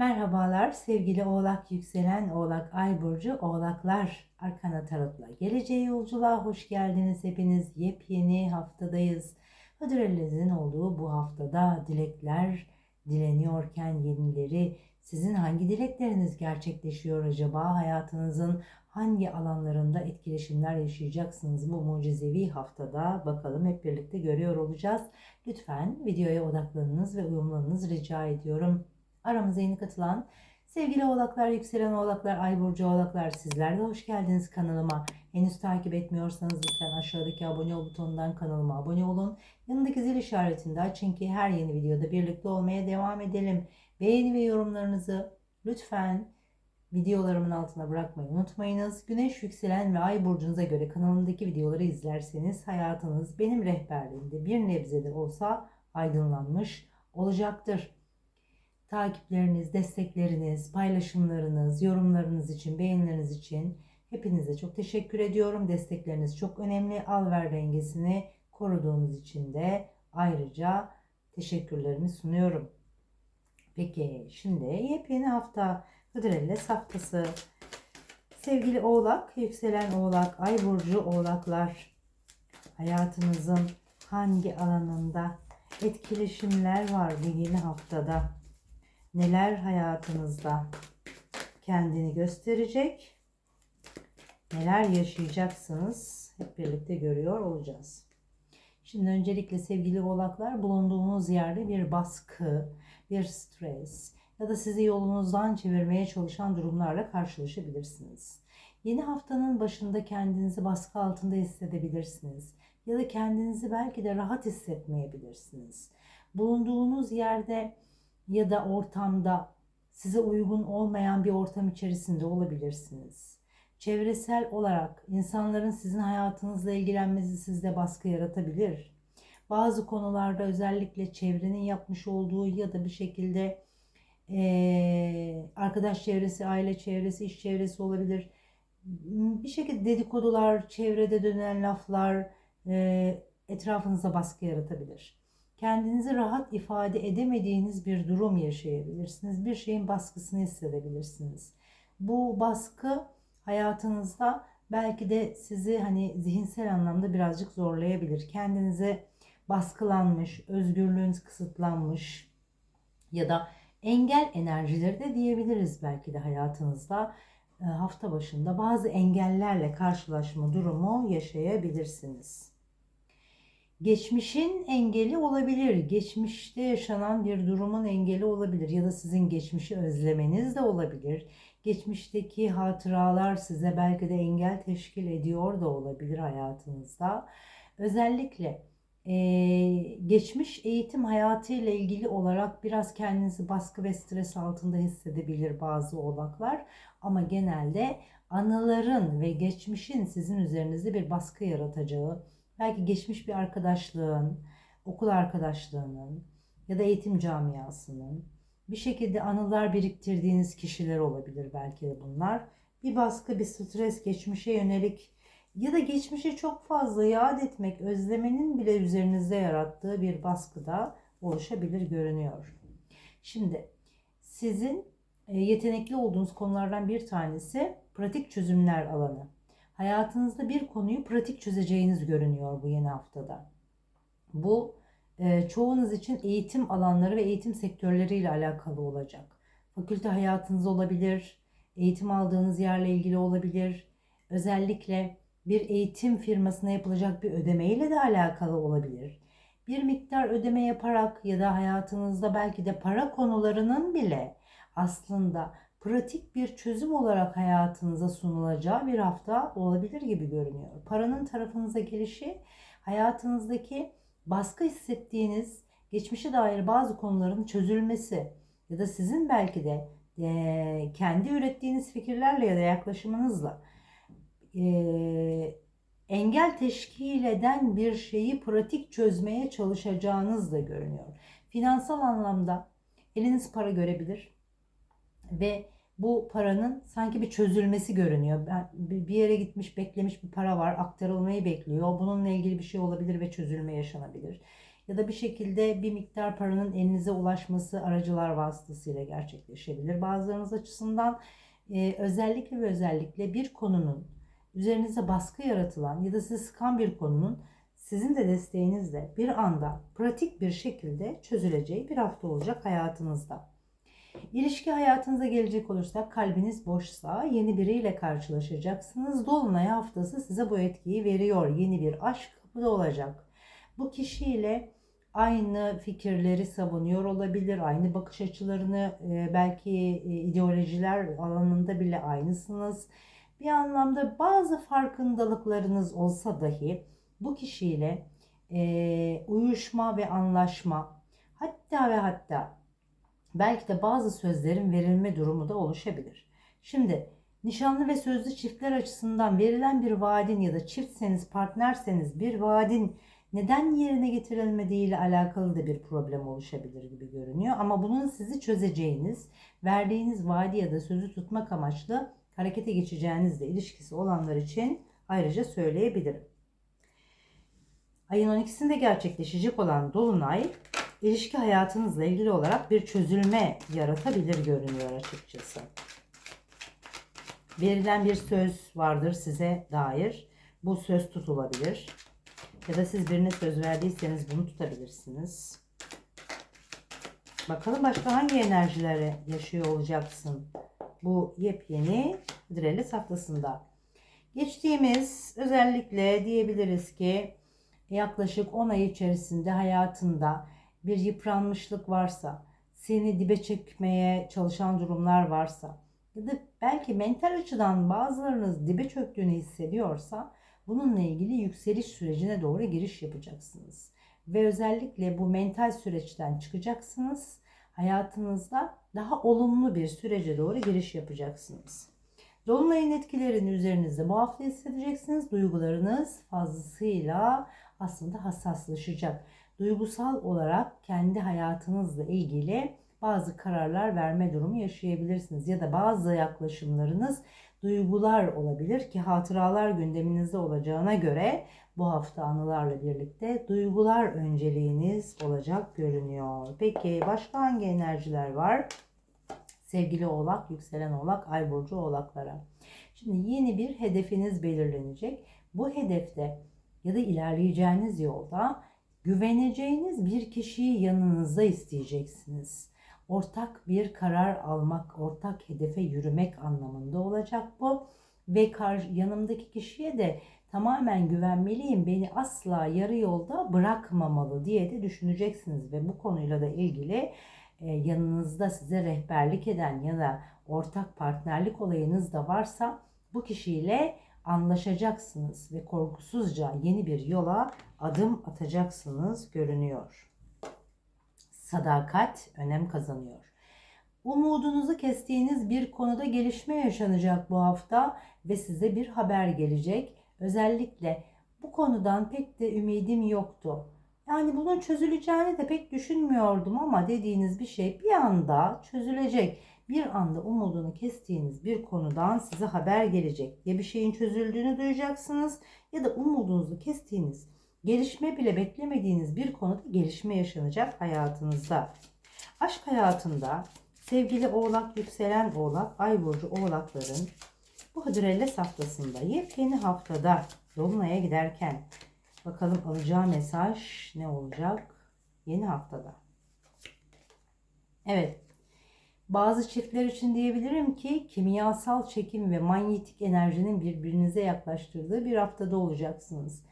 Merhabalar sevgili Oğlak yükselen Oğlak Ay burcu Oğlaklar Arkana Tarot'la geleceğe yolculuğa hoş geldiniz hepiniz yepyeni haftadayız. Hıdrellez'in olduğu bu haftada dilekler dileniyorken yenileri sizin hangi dilekleriniz gerçekleşiyor acaba? Hayatınızın hangi alanlarında etkileşimler yaşayacaksınız bu mucizevi haftada? Bakalım hep birlikte görüyor olacağız. Lütfen videoya odaklanınız ve uyumlanınız rica ediyorum. Aramıza yeni katılan sevgili oğlaklar, yükselen oğlaklar, ay burcu oğlaklar sizler de hoş geldiniz kanalıma. Henüz takip etmiyorsanız lütfen aşağıdaki abone ol butonundan kanalıma abone olun. Yanındaki zil işaretini de açın ki her yeni videoda birlikte olmaya devam edelim. Beğeni ve yorumlarınızı lütfen videolarımın altına bırakmayı unutmayınız. Güneş, yükselen ve ay burcunuza göre kanalımdaki videoları izlerseniz hayatınız benim rehberliğimde bir nebze de olsa aydınlanmış olacaktır. Takipleriniz, destekleriniz, paylaşımlarınız, yorumlarınız için, beğenileriniz için hepinize çok teşekkür ediyorum. Destekleriniz çok önemli. Al ver dengesini koruduğunuz için de ayrıca teşekkürlerimi sunuyorum. Peki şimdi yepyeni hafta Hıdrellez haftası. Sevgili Oğlak, yükselen Oğlak, Ay burcu Oğlaklar hayatınızın hangi alanında etkileşimler var bu yeni haftada? Neler hayatınızda kendini gösterecek? Neler yaşayacaksınız? Hep birlikte görüyor olacağız. Şimdi öncelikle sevgili oğlaklar bulunduğunuz yerde bir baskı, bir stres ya da sizi yolunuzdan çevirmeye çalışan durumlarla karşılaşabilirsiniz. Yeni haftanın başında kendinizi baskı altında hissedebilirsiniz ya da kendinizi belki de rahat hissetmeyebilirsiniz. Bulunduğunuz yerde ya da ortamda size uygun olmayan bir ortam içerisinde olabilirsiniz. Çevresel olarak insanların sizin hayatınızla ilgilenmesi sizde baskı yaratabilir. Bazı konularda özellikle çevrenin yapmış olduğu ya da bir şekilde e, arkadaş çevresi, aile çevresi, iş çevresi olabilir. Bir şekilde dedikodular, çevrede dönen laflar e, etrafınıza baskı yaratabilir kendinizi rahat ifade edemediğiniz bir durum yaşayabilirsiniz. Bir şeyin baskısını hissedebilirsiniz. Bu baskı hayatınızda belki de sizi hani zihinsel anlamda birazcık zorlayabilir. Kendinize baskılanmış, özgürlüğünüz kısıtlanmış ya da engel enerjileri de diyebiliriz belki de hayatınızda e, hafta başında bazı engellerle karşılaşma durumu yaşayabilirsiniz. Geçmişin engeli olabilir. Geçmişte yaşanan bir durumun engeli olabilir ya da sizin geçmişi özlemeniz de olabilir. Geçmişteki hatıralar size belki de engel teşkil ediyor da olabilir hayatınızda. Özellikle e, geçmiş eğitim hayatı ile ilgili olarak biraz kendinizi baskı ve stres altında hissedebilir bazı oğlaklar. Ama genelde anıların ve geçmişin sizin üzerinizde bir baskı yaratacağı, belki geçmiş bir arkadaşlığın, okul arkadaşlığının ya da eğitim camiasının bir şekilde anılar biriktirdiğiniz kişiler olabilir belki de bunlar. Bir baskı, bir stres, geçmişe yönelik ya da geçmişe çok fazla yad etmek, özlemenin bile üzerinizde yarattığı bir baskı da oluşabilir görünüyor. Şimdi sizin e, yetenekli olduğunuz konulardan bir tanesi pratik çözümler alanı hayatınızda bir konuyu pratik çözeceğiniz görünüyor bu yeni haftada. Bu e, çoğunuz için eğitim alanları ve eğitim sektörleriyle alakalı olacak. Fakülte hayatınız olabilir, eğitim aldığınız yerle ilgili olabilir. Özellikle bir eğitim firmasına yapılacak bir ödemeyle de alakalı olabilir. Bir miktar ödeme yaparak ya da hayatınızda belki de para konularının bile aslında pratik bir çözüm olarak hayatınıza sunulacağı bir hafta olabilir gibi görünüyor. Paranın tarafınıza gelişi hayatınızdaki baskı hissettiğiniz geçmişe dair bazı konuların çözülmesi ya da sizin belki de e, kendi ürettiğiniz fikirlerle ya da yaklaşımınızla e, engel teşkil eden bir şeyi pratik çözmeye çalışacağınız da görünüyor. Finansal anlamda eliniz para görebilir ve bu paranın sanki bir çözülmesi görünüyor. Bir yere gitmiş, beklemiş bir para var, aktarılmayı bekliyor. Bununla ilgili bir şey olabilir ve çözülme yaşanabilir. ya da bir şekilde bir miktar paranın elinize ulaşması aracılar vasıtasıyla gerçekleşebilir. Bazılarınız açısından e, özellikle ve özellikle bir konunun üzerinize baskı yaratılan ya da sizi sıkan bir konunun sizin de desteğinizle bir anda pratik bir şekilde çözüleceği bir hafta olacak hayatınızda. İlişki hayatınıza gelecek olursak kalbiniz boşsa yeni biriyle karşılaşacaksınız. Dolunay haftası size bu etkiyi veriyor. Yeni bir aşk kapıda olacak. Bu kişiyle aynı fikirleri savunuyor olabilir. Aynı bakış açılarını e, belki e, ideolojiler alanında bile aynısınız. Bir anlamda bazı farkındalıklarınız olsa dahi bu kişiyle e, uyuşma ve anlaşma hatta ve hatta belki de bazı sözlerin verilme durumu da oluşabilir. Şimdi nişanlı ve sözlü çiftler açısından verilen bir vaadin ya da çiftseniz partnerseniz bir vaadin neden yerine getirilmediği ile alakalı da bir problem oluşabilir gibi görünüyor. Ama bunun sizi çözeceğiniz, verdiğiniz vaadi ya da sözü tutmak amaçlı harekete geçeceğinizle ilişkisi olanlar için ayrıca söyleyebilirim. Ayın 12'sinde gerçekleşecek olan Dolunay ilişki hayatınızla ilgili olarak bir çözülme yaratabilir görünüyor açıkçası. Verilen bir söz vardır size dair. Bu söz tutulabilir. Ya da siz birine söz verdiyseniz bunu tutabilirsiniz. Bakalım başka hangi enerjileri yaşıyor olacaksın bu yepyeni Hıdrellez haftasında. Geçtiğimiz özellikle diyebiliriz ki yaklaşık 10 ay içerisinde hayatında bir yıpranmışlık varsa, seni dibe çekmeye çalışan durumlar varsa ya da belki mental açıdan bazılarınız dibe çöktüğünü hissediyorsa bununla ilgili yükseliş sürecine doğru giriş yapacaksınız. Ve özellikle bu mental süreçten çıkacaksınız. Hayatınızda daha olumlu bir sürece doğru giriş yapacaksınız. Dolunayın etkilerini üzerinizde bu hafta hissedeceksiniz. Duygularınız fazlasıyla aslında hassaslaşacak. Duygusal olarak kendi hayatınızla ilgili bazı kararlar verme durumu yaşayabilirsiniz ya da bazı yaklaşımlarınız duygular olabilir ki hatıralar gündeminizde olacağına göre bu hafta anılarla birlikte duygular önceliğiniz olacak görünüyor. Peki başka hangi enerjiler var? Sevgili oğlak, yükselen oğlak, ay burcu oğlaklara. Şimdi yeni bir hedefiniz belirlenecek. Bu hedefte ya da ilerleyeceğiniz yolda güveneceğiniz bir kişiyi yanınızda isteyeceksiniz. Ortak bir karar almak, ortak hedefe yürümek anlamında olacak bu. Ve yanımdaki kişiye de tamamen güvenmeliyim, beni asla yarı yolda bırakmamalı diye de düşüneceksiniz. Ve bu konuyla da ilgili e, yanınızda size rehberlik eden ya da ortak partnerlik olayınız da varsa bu kişiyle anlaşacaksınız ve korkusuzca yeni bir yola adım atacaksınız görünüyor. Sadakat önem kazanıyor. Umudunuzu kestiğiniz bir konuda gelişme yaşanacak bu hafta ve size bir haber gelecek. Özellikle bu konudan pek de ümidim yoktu. Yani bunun çözüleceğini de pek düşünmüyordum ama dediğiniz bir şey bir anda çözülecek bir anda umudunu kestiğiniz bir konudan size haber gelecek. Ya bir şeyin çözüldüğünü duyacaksınız ya da umudunuzu kestiğiniz, gelişme bile beklemediğiniz bir konuda gelişme yaşanacak hayatınızda. Aşk hayatında sevgili oğlak, yükselen oğlak, ay burcu oğlakların bu Hıdrellez haftasında yepyeni haftada Dolunay'a giderken bakalım alacağı mesaj ne olacak yeni haftada. Evet bazı çiftler için diyebilirim ki kimyasal çekim ve manyetik enerjinin birbirinize yaklaştırdığı bir haftada olacaksınız.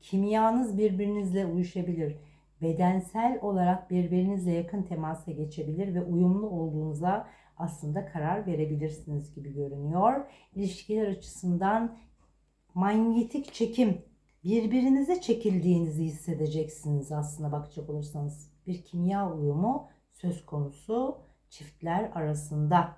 Kimyanız birbirinizle uyuşabilir. Bedensel olarak birbirinizle yakın temasa geçebilir ve uyumlu olduğunuza aslında karar verebilirsiniz gibi görünüyor. İlişkiler açısından manyetik çekim birbirinize çekildiğinizi hissedeceksiniz aslında bakacak olursanız. Bir kimya uyumu söz konusu çiftler arasında.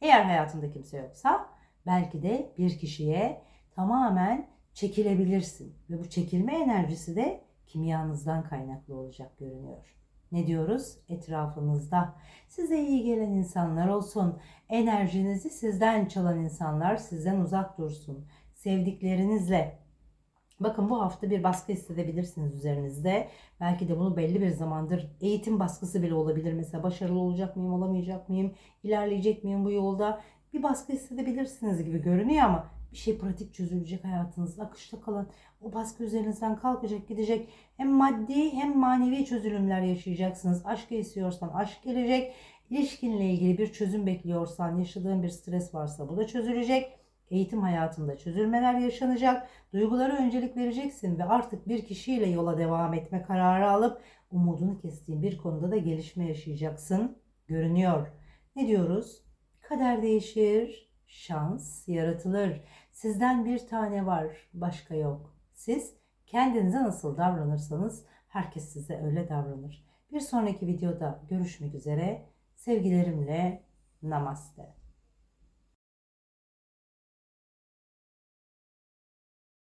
Eğer hayatında kimse yoksa belki de bir kişiye tamamen çekilebilirsin ve bu çekilme enerjisi de kimyanızdan kaynaklı olacak görünüyor. Ne diyoruz? Etrafınızda size iyi gelen insanlar olsun. Enerjinizi sizden çalan insanlar sizden uzak dursun. Sevdiklerinizle Bakın bu hafta bir baskı hissedebilirsiniz üzerinizde. Belki de bunu belli bir zamandır eğitim baskısı bile olabilir. Mesela başarılı olacak mıyım, olamayacak mıyım, ilerleyecek miyim bu yolda? Bir baskı hissedebilirsiniz gibi görünüyor ama bir şey pratik çözülecek hayatınızda. Akışta kalın. O baskı üzerinizden kalkacak, gidecek. Hem maddi hem manevi çözülümler yaşayacaksınız. Aşkı istiyorsan aşk gelecek. İlişkinle ilgili bir çözüm bekliyorsan, yaşadığın bir stres varsa bu da çözülecek. Eğitim hayatında çözülmeler yaşanacak. Duygulara öncelik vereceksin ve artık bir kişiyle yola devam etme kararı alıp umudunu kestiğin bir konuda da gelişme yaşayacaksın. Görünüyor. Ne diyoruz? Kader değişir, şans yaratılır. Sizden bir tane var, başka yok. Siz kendinize nasıl davranırsanız herkes size öyle davranır. Bir sonraki videoda görüşmek üzere. Sevgilerimle namaste.